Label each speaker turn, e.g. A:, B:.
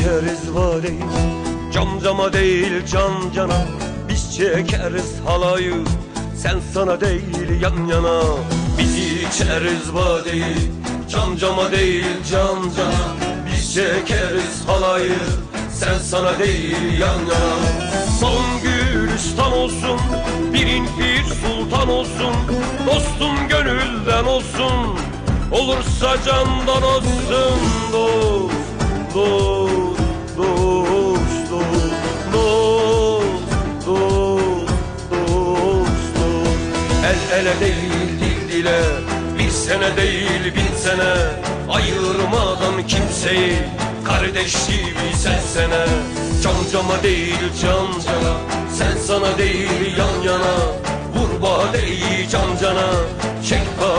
A: içeriz vadeyi Cam cama değil can cana. Biz çekeriz halayı. Sen sana değil yan yana. Biz içeriz vadeyi Cam cama değil can cana. Biz çekeriz halayı. Sen sana değil yan yana. Son gülistan olsun Birin bir sultan olsun. Dostum gönülden olsun. Olursa candan olsun Dost, El ele değil dil dile Bir sene değil bin sene. Ayırmadan kimseyi Kardeş gibi sevsene Can cama değil can cana Sen sana değil yan yana. Vur badeyi can cana Çek yana